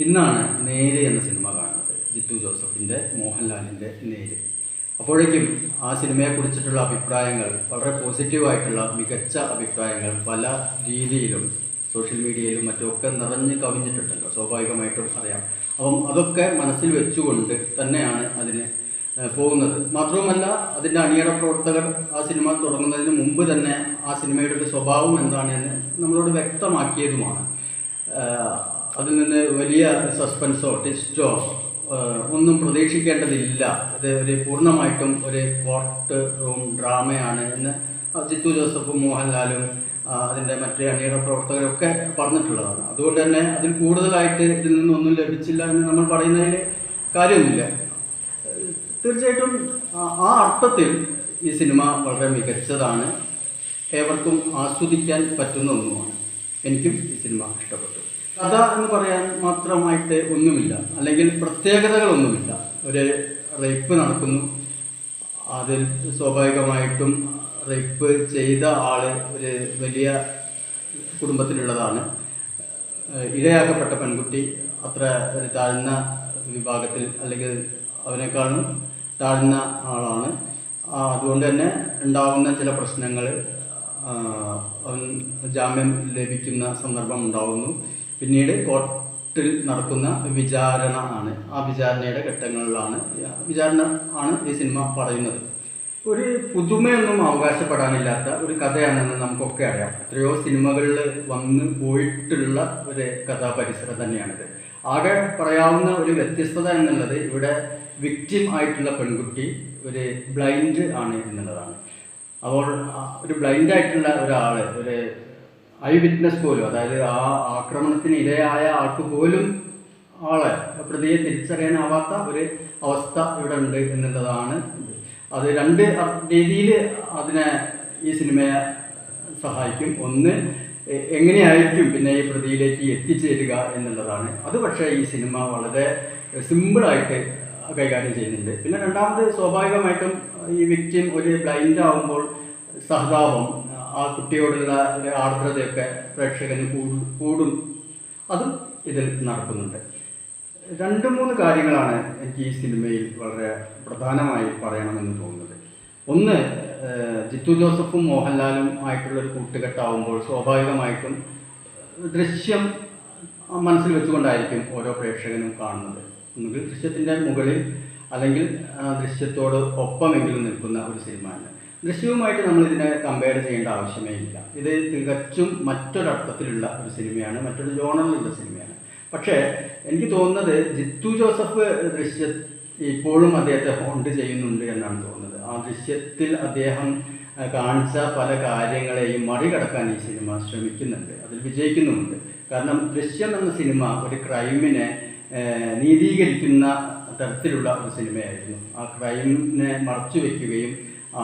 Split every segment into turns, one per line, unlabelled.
ഇന്നാണ് നേര് എന്ന സിനിമ കാണുന്നത്. ജിത്തു ജോസഫിന്റെ മോഹൻലാലിന്റെ നേര്. അപ്പോഴേക്കും ആ സിനിമയെ കുറിച്ചിട്ടുള്ള അഭിപ്രായങ്ങൾ വളരെ പോസിറ്റീവായിട്ടുള്ള മികച്ച അഭിപ്രായങ്ങൾ പല രീതിയിലും സോഷ്യൽ മീഡിയയിലും മറ്റുമൊക്കെ നിറഞ്ഞ് കവിഞ്ഞിട്ടുണ്ടല്ലോ. സ്വാഭാവികമായിട്ടും അറിയാം. അപ്പം അതൊക്കെ മനസ്സിൽ വെച്ചുകൊണ്ട് തന്നെയാണ് അതിന് പോകുന്നത്. മാത്രവുമല്ല അതിന്റെ അണിയറ പ്രവർത്തകർ ആ സിനിമ തുടങ്ങുന്നതിന് മുമ്പ് തന്നെ ആ സിനിമയുടെ ഒരു സ്വഭാവം എന്താണ് എന്ന് നമ്മളോട് വ്യക്തമാക്കിയതുമാണ്. അതിൽ നിന്ന് വലിയ സസ്പെൻസോ ടെസ്റ്റോ ഒന്നും പ്രതീക്ഷിക്കേണ്ടതില്ല. അത് ഒരു പൂർണമായിട്ടും ഒരു കോർട്ട് റൂം ഡ്രാമയാണ് എന്ന് ജിത്തു ജോസഫും മോഹൻലാലും അതിന്റെ മറ്റേ അണിയറ പ്രവർത്തകരൊക്കെ പറഞ്ഞിട്ടുള്ളതാണ്. അതുകൊണ്ട് തന്നെ അതിൽ കൂടുതലായിട്ട് ഇതിൽ നിന്നൊന്നും ലഭിച്ചില്ല എന്ന് നമ്മൾ പറയുന്നതിൽ കാര്യമൊന്നുമില്ല. തീർച്ചയായിട്ടും ആ അർത്ഥത്തിൽ ഈ സിനിമ വളരെ മികച്ചതാണ്. ഏവർക്കും ആസ്വദിക്കാൻ പറ്റുന്ന ഒന്നുമാണ്. എനിക്കും ഈ സിനിമ ഇഷ്ടപ്പെട്ടു. കഥ എന്ന് പറയാൻ മാത്രമായിട്ട് ഒന്നുമില്ല. അല്ലെങ്കിൽ പ്രത്യേകതകളൊന്നുമില്ല. ഒരു റേപ്പ് നടക്കുന്നു. അതിൽ സ്വാഭാവികമായിട്ടും റേപ്പ് ചെയ്ത ആൾ ഒരു വലിയ കുടുംബത്തിലുള്ളതാണ്. ഇരയാക്കപ്പെട്ട പെൺകുട്ടി അത്ര ഒരു താഴ്ന്ന വിഭാഗത്തിൽ അല്ലെങ്കിൽ അവനേക്കാളും താഴ്ന്ന ആളാണ്. അതുകൊണ്ട് തന്നെ ഉണ്ടാകുന്ന ചില പ്രശ്നങ്ങൾ അവൻ ജാമ്യം ലഭിക്കുന്ന സന്ദർഭം ഉണ്ടാകുന്നു പിന്നീട് കോർട്ടിൽ നടക്കുന്ന വിചാരണ ആണ്. ആ വിചാരണയുടെ ഘട്ടങ്ങളിലാണ് വിചാരണ ആണ് ഈ സിനിമ പറയുന്നത്. ഒരു പുതുമയൊന്നും അവകാശപ്പെടാനില്ലാത്ത ഒരു കഥയാണെന്ന് നമുക്കൊക്കെ അറിയാം. എത്രയോ സിനിമകളിൽ വന്ന് പോയിട്ടുള്ള ഒരു കഥാപരിസരം തന്നെയാണിത്. ആകെ പറയാവുന്ന ഒരു വ്യത്യസ്തത എന്നുള്ളത് ഇവിടെ വിക്റ്റിം ആയിട്ടുള്ള പെൺകുട്ടി ഒരു ബ്ലൈൻഡ് ആണ് എന്നുള്ളതാണ്. അപ്പോൾ ഒരു ബ്ലൈൻഡ് ആയിട്ടുള്ള ഒരാൾ ഒരു ഐ വിറ്റ്നസ് പോലും അതായത് ആ ആക്രമണത്തിന് ഇരയായ ആൾക്ക് പോലും ആളെ പ്രതിയെ തിരിച്ചറിയാനാവാത്ത ഒരു അവസ്ഥ ഇവിടെ ഉണ്ട് എന്നുള്ളതാണ്. അത് രണ്ട് രീതിയിൽ അതിനെ ഈ സിനിമയെ സഹായിക്കും. ഒന്ന് എങ്ങനെയായിരിക്കും പിന്നെ ഈ പ്രതിയിലേക്ക് എത്തിച്ചേരുക എന്നുള്ളതാണ്. അത് പക്ഷേ ഈ സിനിമ വളരെ സിമ്പിളായിട്ട് കൈകാര്യം ചെയ്യുന്നുണ്ട്. പിന്നെ രണ്ടാമത് സ്വാഭാവികമായിട്ടും ഈ വ്യക്തി ഒരു ബ്ലൈൻഡ് ആവുമ്പോൾ സഹതാപം ആ കുട്ടിയോടുള്ള ആർദ്രതയൊക്കെ പ്രേക്ഷകന് കൂടും അതും ഇതിൽ നടക്കുന്നുണ്ട്. രണ്ട് മൂന്ന് കാര്യങ്ങളാണ് എനിക്ക് ഈ സിനിമയിൽ വളരെ പ്രധാനമായി പറയണമെന്ന് തോന്നുന്നത്. ഒന്ന് ജിത്തു ജോസഫും മോഹൻലാലും ആയിട്ടുള്ള ഒരു കൂട്ടുകെട്ടാവുമ്പോൾ സ്വാഭാവികമായിട്ടും ദൃശ്യം മനസ്സിൽ വെച്ചുകൊണ്ടായിരിക്കും ഓരോ പ്രേക്ഷകനും കാണുന്നത്. ഒന്നുകിൽ ദൃശ്യത്തിന്റെ മുകളിൽ അല്ലെങ്കിൽ ദൃശ്യത്തോട് ഒപ്പമെങ്കിലും നിൽക്കുന്ന ഒരു സിനിമയാണ് ദൃശ്യവുമായിട്ട് നമ്മൾ ഇതിനെ കമ്പയർ ചെയ്യേണ്ട ആവശ്യമേ ഇല്ല. ഇത് തികച്ചും മറ്റൊരർത്ഥത്തിലുള്ള ഒരു സിനിമയാണ് മറ്റൊരു ജോണറിലുള്ള സിനിമയാണ്. പക്ഷേ എനിക്ക് തോന്നുന്നത് ജിത്തു ജോസഫ് ദൃശ്യ ഇപ്പോഴും അദ്ദേഹത്തെ ഹോണ്ട് ചെയ്യുന്നുണ്ട് എന്നാണ് തോന്നുന്നത്. ആ ദൃശ്യത്തിൽ അദ്ദേഹം കാണിച്ച പല കാര്യങ്ങളെയും മറികടക്കാൻ ഈ സിനിമ ശ്രമിക്കുന്നുണ്ട്. അതിൽ വിജയിക്കുന്നുമുണ്ട്. കാരണം ദൃശ്യം എന്ന സിനിമ ഒരു ക്രൈമിനെ നീതീകരിക്കുന്ന തരത്തിലുള്ള ഒരു സിനിമയായിരുന്നു. ആ ക്രൈമിനെ മറച്ചു വെക്കുകയും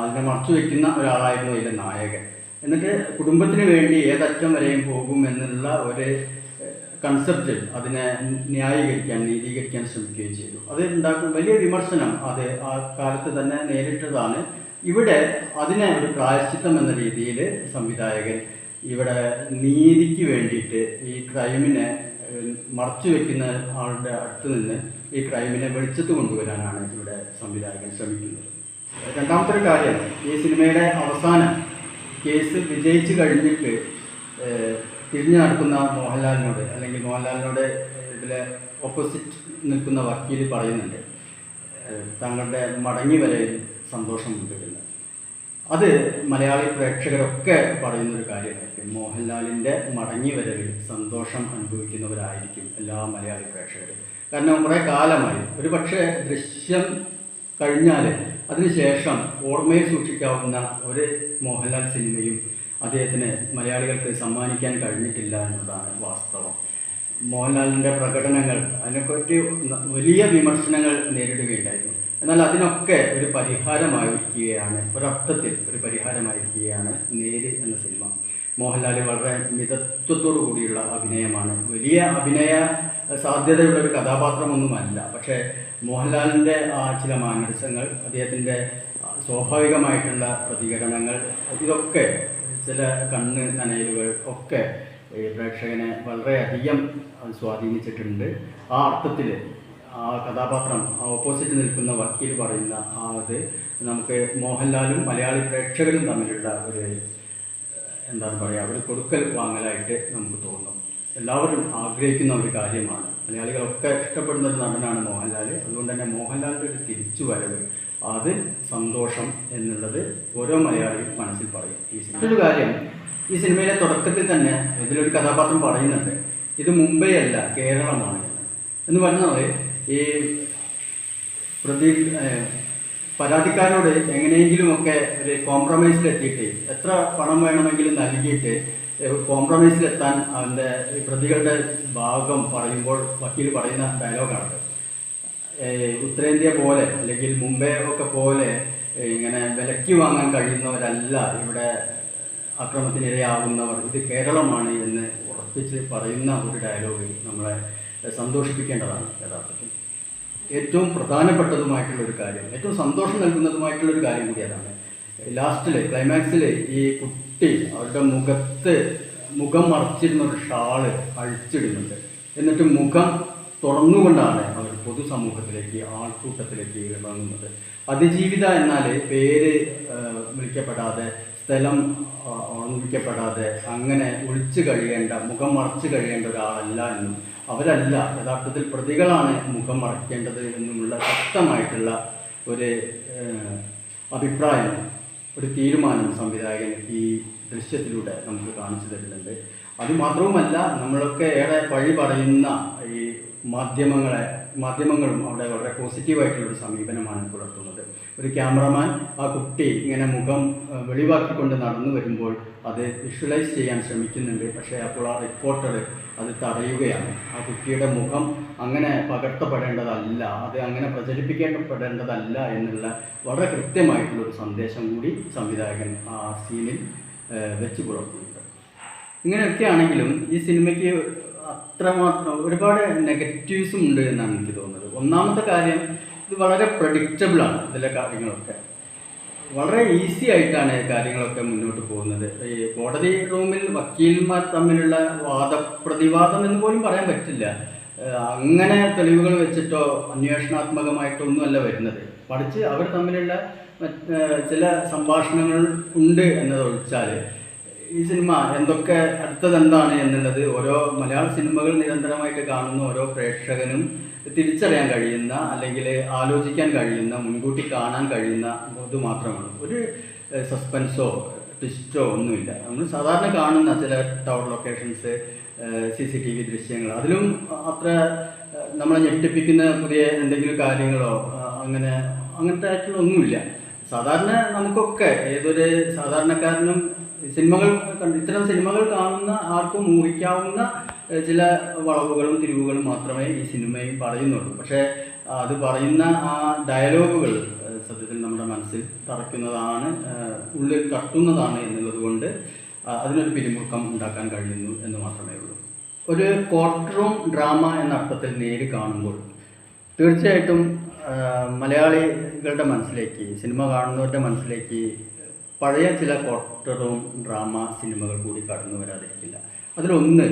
അതിനെ മറച്ചു വെക്കുന്ന ഒരാളായിരുന്നു അതിന്റെ നായകൻ. എന്നിട്ട് കുടുംബത്തിന് വേണ്ടി ഏതറ്റം വരെയും പോകും എന്നുള്ള ഒരു കൺസെപ്റ്റ് അതിനെ ന്യായീകരിക്കാൻ നീതീകരിക്കാൻ ശ്രമിക്കുകയും ചെയ്തു. അത് ഉണ്ടാക്കുന്ന വലിയ വിമർശനം അത് ആ കാലത്ത് തന്നെ നേരിട്ടതാണ്. ഇവിടെ അതിനെ ഒരു പ്രായശ്ചിത്തം എന്ന രീതിയിൽ സംവിധായകൻ ഇവിടെ നീതിക്ക് വേണ്ടിയിട്ട് ഈ ക്രൈമിനെ മറച്ചു വെക്കുന്ന ആളുടെ അടുത്ത് നിന്ന് ഈ ക്രൈമിനെ വെളിച്ചത്ത് കൊണ്ടുവരാനാണ് ഇവിടെ സംവിധായകൻ ശ്രമിക്കുന്നത്. രണ്ടാമത്തെ കാര്യം ഈ സിനിമയുടെ അവസാനം കേസ് വിജയിച്ചു കഴിഞ്ഞിട്ട് തിരിഞ്ഞു നടക്കുന്ന മോഹൻലാലിനോട് അല്ലെങ്കിൽ മോഹൻലാലിനോട് ഇതിലെ ഓപ്പോസിറ്റ് നിൽക്കുന്ന വക്കീൽ പറയുന്നുണ്ട് താങ്കളുടെ മടങ്ങി വരയിൽ സന്തോഷമുണ്ട് അത് മലയാളി പ്രേക്ഷകരൊക്കെ പറയുന്നൊരു കാര്യമായിരിക്കും. മോഹൻലാലിന്റെ മടങ്ങി വരവിൽ സന്തോഷം അനുഭവിക്കുന്നവരായിരിക്കും എല്ലാ മലയാളി പ്രേക്ഷകരും. കാരണം കുറേ കാലമായി ഒരു പക്ഷേ ദൃശ്യം കഴിഞ്ഞാൽ അതിനുശേഷം ഓർമ്മയിൽ സൂക്ഷിക്കാവുന്ന ഒരു മോഹൻലാൽ സിനിമയും അദ്ദേഹത്തിന് മലയാളികൾക്ക് സമ്മാനിക്കാൻ കഴിഞ്ഞിട്ടില്ല എന്നതാണ് വാസ്തവം. മോഹൻലാലിന്റെ പ്രകടനങ്ങൾ അതിനെപ്പറ്റി വലിയ വിമർശനങ്ങൾ നേരിടുകയുണ്ടായിരുന്നു. എന്നാൽ അതിനൊക്കെ ഒരു പരിഹാരമായിരിക്കുകയാണ് ഒരർത്ഥത്തിൽ ഒരു പരിഹാരമായിരിക്കുകയാണ് നേര് എന്ന സിനിമ. മോഹൻലാൽ വളരെ മിതത്വത്തോടു കൂടിയുള്ള അഭിനയമാണ്. വലിയ അഭിനയ സാധ്യതയുള്ള ഒരു കഥാപാത്രമൊന്നുമല്ല. പക്ഷേ മോഹൻലാലിന്റെ ആ ചില മാനസങ്ങൾ അദ്ദേഹത്തിന്റെ സ്വാഭാവികമായിട്ടുള്ള പ്രതികരണങ്ങൾ ഇതൊക്കെ ചില കണ്ണ് നനയലുകൾ ഒക്കെ പ്രേക്ഷകനെ വളരെയധികം സ്വാധീനിച്ചിട്ടുണ്ട്. ആ അർത്ഥത്തിൽ ആ കഥാപാത്രം ഓപ്പോസിറ്റ് നിൽക്കുന്ന വക്കീൽ പറയുന്ന ആ അത് നമുക്ക് മോഹൻലാലും മലയാളി പ്രേക്ഷകരും തമ്മിലുള്ള ഒരു എന്താണ് പറയുക ഒരു കൊടുക്കൽ വാങ്ങലായിട്ട് നമുക്ക് തോന്നും. എല്ലാവരും ആഗ്രഹിക്കുന്ന ഒരു കാര്യമാണ്. മലയാളികളൊക്കെ ഇഷ്ടപ്പെടുന്ന ഒരു നടനാണ് മോഹൻലാൽ. അതുകൊണ്ട് തന്നെ മോഹൻലാലിന്റെ ഒരു തിരിച്ചു വരവ് അത് സന്തോഷം എന്നുള്ളത് ഓരോ മലയാളിയും മനസ്സിൽ പറയും. ഈ സിനിമ ഒരു കാര്യം ഈ സിനിമയിലെ തുടക്കത്തിൽ തന്നെ ഇതിലൊരു കഥാപാത്രം പറയുന്നുണ്ട് ഇത് മുംബൈ അല്ല കേരളമാണ് എന്ന് പറഞ്ഞാൽ ഈ പ്രതി പരാതിക്കാരോട് എങ്ങനെയെങ്കിലുമൊക്കെ ഒരു കോംപ്രമൈസിലെത്തിയിട്ട് എത്ര പണം വേണമെങ്കിലും നൽകിയിട്ട് കോംപ്രമൈസിലെത്താൻ അവന്റെ പ്രതികളുടെ ഭാഗം പറയുമ്പോൾ വക്കീൽ പറയുന്ന ഡയലോഗാണ് ഉത്തരേന്ത്യ പോലെ അല്ലെങ്കിൽ മുംബൈ ഒക്കെ പോലെ ഇങ്ങനെ വിലയ്ക്ക് വാങ്ങാൻ കഴിയുന്നവരല്ല ഇവിടെ അക്രമത്തിനിരയാവുന്നവർ ഇത് കേരളമാണ് എന്ന് ഉറപ്പിച്ച് പറയുന്ന ഒരു ഡയലോഗ് നമ്മളെ സന്തോഷിപ്പിക്കേണ്ടതാണ് യഥാർത്ഥത്തിൽ. ഏറ്റവും പ്രധാനപ്പെട്ടതുമായിട്ടുള്ള ഒരു കാര്യം ഏറ്റവും സന്തോഷം നൽകുന്നതുമായിട്ടുള്ള ഒരു കാര്യം കൂടി അതാണ്. ലാസ്റ്റിൽ ക്ലൈമാക്സിൽ ഈ കുട്ടി അവരുടെ മുഖത്ത് മുഖം മറച്ചിരുന്ന ഒരു ഷാൾ അഴിച്ചിടുന്നുണ്ട്. എന്നിട്ട് മുഖം തുറന്നുകൊണ്ടാണ് അവർ പൊതുസമൂഹത്തിലേക്ക് ആൾക്കൂട്ടത്തിലേക്ക് ഇറങ്ങുന്നത്. അതിജീവിത എന്നാൽ പേര് വിളിക്കപ്പെടാതെ സ്ഥലം ഓർമ്മിക്കപ്പെടാതെ അങ്ങനെ ഒളിച്ചു കഴിയേണ്ട മുഖം മറച്ചു കഴിയേണ്ട ഒരാളല്ല എന്നും. അവരല്ല യഥാർത്ഥത്തിൽ പ്രതികളാണ് മുഖം മറയ്ക്കേണ്ടത് എന്നുമുള്ള ശക്തമായിട്ടുള്ള ഒരു അഭിപ്രായം ഒരു തീരുമാനം സംവിധായകൻ ഈ ദൃശ്യത്തിലൂടെ നമുക്ക് കാണിച്ചു തരുന്നുണ്ട്. അതുമാത്രവുമല്ല നമ്മളൊക്കെ ഏറെ വഴി പറയുന്ന ഈ മാധ്യമങ്ങളെ മാധ്യമങ്ങളും അവിടെ വളരെ പോസിറ്റീവായിട്ടുള്ള ഒരു സമീപനമാണ് പുലർത്തുന്നത്. ഒരു ക്യാമറമാൻ ആ കുട്ടി ഇങ്ങനെ മുഖം വെളിവാക്കിക്കൊണ്ട് നടന്നു വരുമ്പോൾ അത് വിഷ്വലൈസ് ചെയ്യാൻ ശ്രമിക്കുന്നുണ്ട്. പക്ഷേ അപ്പോൾ ആ റിപ്പോർട്ടർ അത് തടയുകയാണ്. ആ കുട്ടിയുടെ മുഖം അങ്ങനെ പകർത്തപ്പെടേണ്ടതല്ല അത് അങ്ങനെ പ്രചരിപ്പിക്കപ്പെടേണ്ടതല്ല എന്നുള്ള വളരെ കൃത്യമായിട്ടുള്ളൊരു സന്ദേശം കൂടി സംവിധായകൻ ആ സീനിൽ വെച്ച് പുലർത്തുന്നുണ്ട് ഇങ്ങനെയൊക്കെ ആണെങ്കിലും ഈ സിനിമയ്ക്ക് അത്രമാത്രം ഒരുപാട് നെഗറ്റീവ്സും ഉണ്ട് എന്നാണ് എനിക്ക് തോന്നുന്നത്. ഒന്നാമത്തെ കാര്യം ഇത് വളരെ പ്രഡിക്റ്റബിളാണ് ഇതിലെ കാര്യങ്ങളൊക്കെ. വളരെ ഈസി ആയിട്ടാണ് കാര്യങ്ങളൊക്കെ മുന്നോട്ട് പോകുന്നത്. ഈ കോടതി റൂമിൽ വക്കീൽമാർ തമ്മിലുള്ള വാദപ്രതിവാദം എന്ന് പോലും പറയാൻ പറ്റില്ല. അങ്ങനെ തെളിവുകൾ വെച്ചിട്ടോ അന്വേഷണാത്മകമായിട്ടോ ഒന്നുമല്ല വരുന്നത്. മറിച്ച് അവർ തമ്മിലുള്ള ചില സംഭാഷണങ്ങൾ ഉണ്ട് എന്നതൊഴിച്ചാൽ ഈ സിനിമ എന്തൊക്കെ അടുത്തത് എന്താണ് എന്നുള്ളത് ഓരോ മലയാള സിനിമകൾ നിരന്തരമായിട്ട് കാണുന്ന ഓരോ പ്രേക്ഷകനും തിരിച്ചറിയാൻ കഴിയുന്ന അല്ലെങ്കിൽ ആലോചിക്കാൻ കഴിയുന്ന മുൻകൂട്ടി കാണാൻ കഴിയുന്ന ഇത് മാത്രമാണ്. ഒരു സസ്പെൻസോ ട്വിസ്റ്റോ ഒന്നുമില്ല. നമ്മൾ സാധാരണ കാണുന്ന ചില town locations C C T V ദൃശ്യങ്ങൾ. അതിലും അത്ര നമ്മളെ ഞെട്ടിപ്പിക്കുന്ന പുതിയ എന്തെങ്കിലും കാര്യങ്ങളോ അങ്ങനെ അങ്ങനത്തെ ആയിട്ടുള്ള ഒന്നുമില്ല. സാധാരണ നമുക്കൊക്കെ ഏതൊരു സാധാരണക്കാരനും സിനിമകൾ കണ്ട് ഇത്തരം സിനിമകൾ കാണുന്ന ആർക്കും ഊഹിക്കാവുന്ന ചില വളവുകളും തിരിവുകളും മാത്രമേ ഈ സിനിമയിൽ പറയുന്നുള്ളൂ. പക്ഷേ അത് പറയുന്ന ആ ഡയലോഗുകൾ സത്യത്തിൽ നമ്മുടെ മനസ്സിൽ തറയ്ക്കുന്നതാണ് ഉള്ളിൽ തട്ടുന്നതാണ് എന്നുള്ളത് കൊണ്ട് അതിനൊരു പിരിമുറുക്കം ഉണ്ടാക്കാൻ കഴിയുന്നു എന്ന് മാത്രമേ ഉള്ളൂ. ഒരു കോർട്ട് റൂം ഡ്രാമ എന്ന അർത്ഥത്തിൽ നേരി കാണുമ്പോൾ തീർച്ചയായിട്ടും മലയാളികളുടെ മനസ്സിലേക്ക് സിനിമ കാണുന്നവരുടെ മനസ്സിലേക്ക് പഴയ ചില കോർട്ട് റൂം ഡ്രാമ സിനിമകൾ കൂടി കടന്നു വരാതിരിക്കില്ല. അതിലൊന്ന്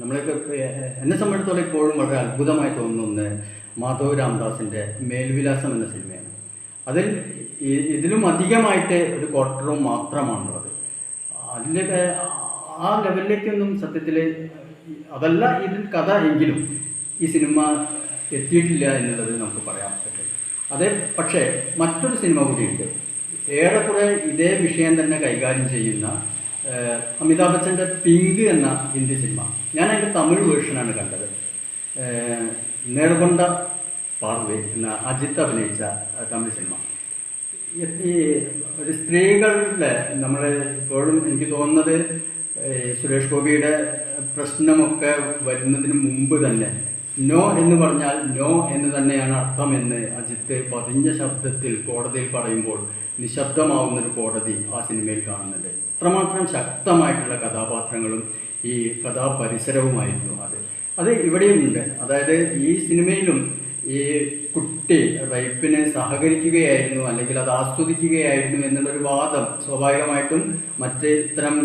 നമ്മളൊക്കെ എന്നെ സംബന്ധിച്ചിടത്തോളം ഇപ്പോഴും വളരെ അത്ഭുതമായി തോന്നുന്ന മാധവ് രാംദാസിന്റെ മേൽവിലാസം എന്ന സിനിമയാണ്. അതിൽ ഇതിലും അധികമായിട്ട് ഒരു കോർട്ട് റൂം മാത്രമാണുള്ളത്. അതിലൊക്കെ ആ ലെവലിലേക്കൊന്നും സത്യത്തിൽ അതല്ല ഇതിൽ കഥ എങ്കിലും ഈ സിനിമ എത്തിയിട്ടില്ല എന്നുള്ളത് നമുക്ക് പറയാൻ പറ്റും. അതേ പക്ഷേ മറ്റൊരു സിനിമ കൂടിയുണ്ട്. ഏറെക്കുറെ ഇതേ വിഷയം തന്നെ കൈകാര്യം ചെയ്യുന്ന അമിതാഭ് ബച്ചന്റെ പിങ്ക് എന്ന ഹിന്ദി സിനിമ. ഞാൻ അതിന്റെ തമിഴ് വേർഷനാണ് കണ്ടത്. നേർകൊണ്ട പാർവേ എന്ന അജിത്ത് അഭിനയിച്ച തമിഴ് സിനിമ. ഈ ഒരു സ്ത്രീകളുടെ നമ്മൾ ഇപ്പോഴും എനിക്ക് തോന്നുന്നത് സുരേഷ് ഗോപിയുടെ പ്രശ്നമൊക്കെ വരുന്നതിന് മുമ്പ് തന്നെ നോ എന്ന് പറഞ്ഞാൽ നോ എന്ന് തന്നെയാണ് അർത്ഥമെന്ന് അജിത്ത് പതിഞ്ഞ ശബ്ദത്തിൽ കോടതിയിൽ പറയുമ്പോൾ നിശബ്ദമാവുന്ന ഒരു കോടതി ആ സിനിമയിൽ കാണുന്നുണ്ട്. അത്രമാത്രം ശക്തമായിട്ടുള്ള കഥാപാത്രങ്ങളും ഈ കഥാപരിസരവുമായിരുന്നു അത്. അത് ഇവിടെയുമുണ്ട് അതായത് ഈ സിനിമയിലും ഈ കുട്ടി റൈപ്പിന് സഹകരിക്കുകയായിരുന്നു അല്ലെങ്കിൽ അത് ആസ്വദിക്കുകയായിരുന്നു എന്നുള്ളൊരു വാദം സ്വാഭാവികമായിട്ടും മറ്റ് ഇത്തരം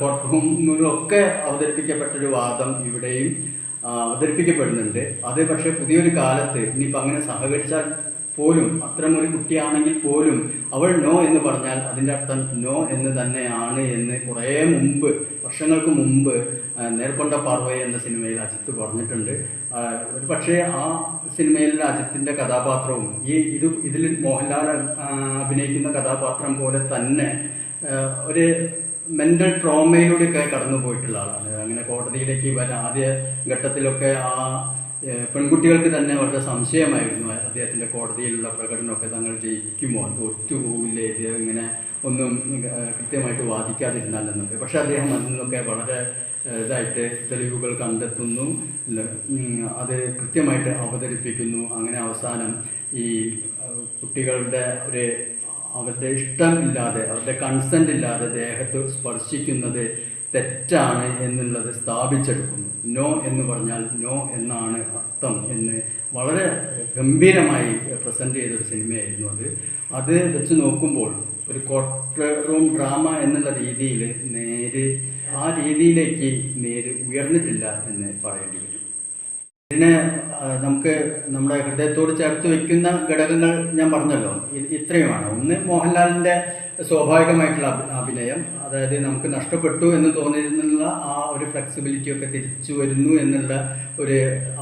കോർട്ട് റൂമിലൊക്കെ അവതരിപ്പിക്കപ്പെട്ടൊരു വാദം ഇവിടെയും അവതരിപ്പിക്കപ്പെടുന്നുണ്ട്. അത് പക്ഷേ പുതിയൊരു കാലത്ത് ഇനിയിപ്പോൾ അങ്ങനെ സഹകരിച്ചാൽ പോലും അത്തരമൊരു കുട്ടിയാണെങ്കിൽ പോലും അവൾ നോ എന്ന് പറഞ്ഞാൽ അതിന്റെ അർത്ഥം നോ എന്ന് തന്നെയാണ് എന്ന് കുറേ മുമ്പ് വർഷങ്ങൾക്ക് മുമ്പ് നേർക്കൊണ്ട പാർവൈ എന്ന സിനിമയിൽ അജിത്ത് പറഞ്ഞിട്ടുണ്ട്. ഒരു പക്ഷേ ആ സിനിമയിൽ അജിത്തിന്റെ കഥാപാത്രവും ഈ ഇത് ഇതിൽ മോഹൻലാൽ അഭിനയിക്കുന്ന കഥാപാത്രം പോലെ തന്നെ ഒരു മെന്റൽ ട്രോമയിലൂടെയൊക്കെ കടന്നു പോയിട്ടുള്ള ആളാണ്. അങ്ങനെ കോടതിയിലേക്ക് വരാൻ ആദ്യ ഘട്ടത്തിലൊക്കെ ആ പെൺകുട്ടികൾക്ക് തന്നെ വളരെ സംശയമായിരുന്നു അദ്ദേഹത്തിന്റെ കോടതിയിലുള്ള പ്രകടനമൊക്കെ തങ്ങൾ ജയിക്കുമോ? തോറ്റുപോകില്ലേ ഇത് ഇങ്ങനെ ഒന്നും കൃത്യമായിട്ട് വാദിക്കാതിരുന്നാൽ എന്നൊക്കെ പക്ഷേ അദ്ദേഹം അതിൽ നിന്നൊക്കെ വളരെ ഇതായിട്ട് തെളിവുകൾ കണ്ടെത്തുന്നു. അത് കൃത്യമായിട്ട് അവതരിപ്പിക്കുന്നു. അങ്ങനെ അവസാനം ഈ കുട്ടികളുടെ ഒരു അവരുടെ ഇഷ്ടമില്ലാതെ അവരുടെ കൺസെന്റ് ഇല്ലാതെ ദേഹത്ത് സ്പർശിക്കുന്നത് തെറ്റാണ് എന്നുള്ളത് സ്ഥാപിച്ചെടുക്കുന്നു. നോ എന്ന് പറഞ്ഞാൽ നോ എന്നാണ് അർത്ഥം എന്ന് വളരെ ഗംഭീരമായി പ്രസന്റ് ചെയ്തൊരു സിനിമയായിരുന്നു അത്. അത് വെച്ച് നോക്കുമ്പോൾ ഒരു ക്വാർട്ടർ റൂം ഡ്രാമ എന്നുള്ള രീതിയിൽ നേര് ആ രീതിയിലേക്ക് നേര് ഉയർന്നിട്ടില്ല എന്ന് പറയേണ്ടി വരും. ഇതിനെ നമുക്ക് നമ്മുടെ ഹൃദയത്തോട് ചേർത്ത് വയ്ക്കുന്ന ഘടകങ്ങൾ ഞാൻ പറഞ്ഞല്ലോ. ഇത്രയുമാണ്. ഒന്ന് മോഹൻലാലിന്റെ സ്വാഭാവികമായിട്ടുള്ള അഭിനയം. അതായത് നമുക്ക് നഷ്ടപ്പെട്ടു എന്ന് തോന്നിയിരുന്നുള്ള ആ ഒരു ഫ്ലെക്സിബിലിറ്റി ഒക്കെ തിരിച്ചു വരുന്നു എന്നുള്ള ഒരു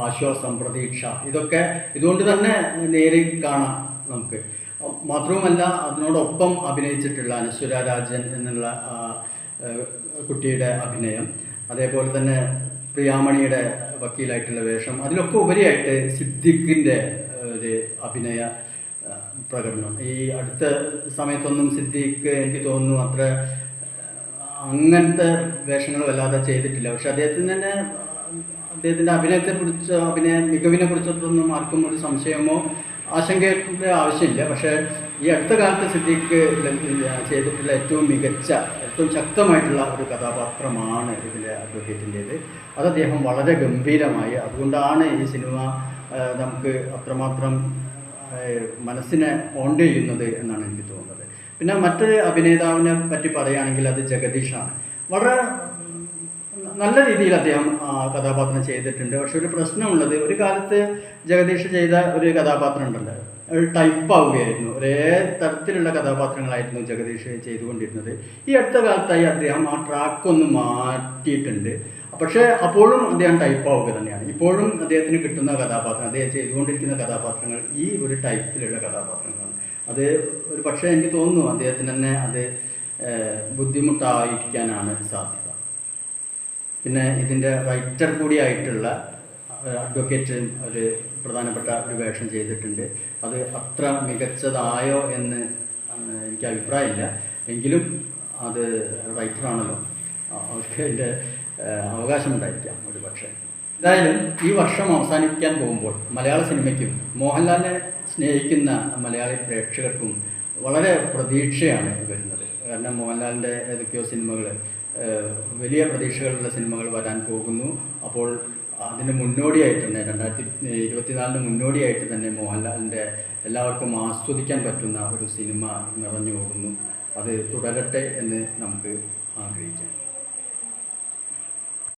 ആശ്വാസം പ്രതീക്ഷ. ഇതൊക്കെ ഇതുകൊണ്ട് തന്നെ നേരി കാണാം നമുക്ക്. മാത്രവുമല്ല അതിനോടൊപ്പം അഭിനയിച്ചിട്ടുള്ള അനശ്വര രാജൻ എന്നുള്ള കുട്ടിയുടെ അഭിനയം. അതേപോലെ തന്നെ പ്രിയാമണിയുടെ വക്കീലായിട്ടുള്ള വേഷം. അതിലൊക്കെ ഉപരിയായിട്ട് സിദ്ദിഖിന്റെ ഒരു അഭിനയ പ്രകടനം. ഈ അടുത്ത സമയത്തൊന്നും സിദ്ദീഖ് എനിക്ക് തോന്നുന്നു അത്ര അങ്ങനത്തെ വേഷങ്ങൾ വല്ലാതെ ചെയ്തിട്ടില്ല. പക്ഷെ അദ്ദേഹത്തിന് തന്നെ അദ്ദേഹത്തിന്റെ അഭിനയത്തെ കുറിച്ച് അഭിനയ മികവിനെ കുറിച്ചൊന്നും ആർക്കും ഒരു സംശയമോ ആശങ്കയുടെ ആവശ്യമില്ല. പക്ഷേ ഈ അടുത്ത കാലത്ത് സിദ്ദീഖ് ചെയ്തിട്ടുള്ള ഏറ്റവും മികച്ച ഏറ്റവും ശക്തമായിട്ടുള്ള ഒരു കഥാപാത്രമാണ് ഇതിലെ അഡ്വക്കേറ്റിന്റേത് അത് അദ്ദേഹം വളരെ ഗംഭീരമായി അതുകൊണ്ടാണ് ഈ സിനിമ നമുക്ക് അത്രമാത്രം മനസ്സിനെ ഓണ്ട് ചെയ്യുന്നത് എന്നാണ് എനിക്ക് തോന്നുന്നത്. പിന്നെ മറ്റൊരു അഭിനേതാവിനെ പറ്റി പറയുകയാണെങ്കിൽ അത് ജഗദീഷാണ്. വളരെ നല്ല രീതിയിൽ അദ്ദേഹം കഥാപാത്രം ചെയ്തിട്ടുണ്ട്. പക്ഷെ ഒരു പ്രശ്നമുള്ളത് ഒരു കാലത്ത് ജഗദീഷ് ചെയ്ത ഒരു കഥാപാത്രം ഉണ്ടല്ലോ ടൈപ്പ് ആവുകയായിരുന്നു. ഒരേ തരത്തിലുള്ള കഥാപാത്രങ്ങളായിരുന്നു ജഗദീഷ് ചെയ്തുകൊണ്ടിരുന്നത്. ഈ അടുത്ത കാലത്തായി അദ്ദേഹം ആ ട്രാക്ക് ഒന്ന് മാറ്റിയിട്ടുണ്ട്. പക്ഷേ അപ്പോഴും അദ്ദേഹം ടൈപ്പ് ആവുക തന്നെയാണ്. ഇപ്പോഴും അദ്ദേഹത്തിന് കിട്ടുന്ന കഥാപാത്രം അദ്ദേഹം ചെയ്തുകൊണ്ടിരിക്കുന്ന കഥാപാത്രങ്ങൾ ഈ ഒരു ടൈപ്പിലുള്ള കഥാപാത്രങ്ങളാണ്. അത് ഒരു പക്ഷേ എനിക്ക് തോന്നുന്നു അദ്ദേഹത്തിന് തന്നെ അത് ബുദ്ധിമുട്ടായിരിക്കാനാണ് സാധ്യത. പിന്നെ ഇതിന്റെ റൈറ്റർ കൂടിയായിട്ടുള്ള അഡ്വക്കേറ്റ് ഒരു പ്രധാനപ്പെട്ട ഒരു വേഷം ചെയ്തിട്ടുണ്ട്. അത് അത്ര മികച്ചതായോ എന്ന് എനിക്ക് അഭിപ്രായമില്ല. എങ്കിലും അത് റൈറ്ററാണല്ലോ അവർക്ക് അതിന്റെ അവകാശമുണ്ടായിരിക്കാം ഒരു പക്ഷേ എന്തായാലും ഈ വർഷം അവസാനിപ്പിക്കാൻ പോകുമ്പോൾ മലയാള സിനിമയ്ക്കും മോഹൻലാലിനെ സ്നേഹിക്കുന്ന മലയാളി പ്രേക്ഷകർക്കും വളരെ പ്രതീക്ഷയാണ് വരുന്നത്. കാരണം മോഹൻലാലിന്റെ ഏതൊക്കെയോ സിനിമകൾ വലിയ പ്രതീക്ഷകളുള്ള സിനിമകൾ വരാൻ പോകുന്നു. അപ്പോൾ അതിന് മുന്നോടിയായിട്ട് തന്നെ രണ്ടായിരത്തി ഇരുപത്തിനാലിന് മുന്നോടിയായിട്ട് തന്നെ മോഹൻലാലിന്റെ എല്ലാവർക്കും ആസ്വദിക്കാൻ പറ്റുന്ന ഒരു സിനിമ നിറഞ്ഞു പോകുന്നു. അത് തുടരട്ടെ എന്ന് നമുക്ക് ആഗ്രഹിക്കാം.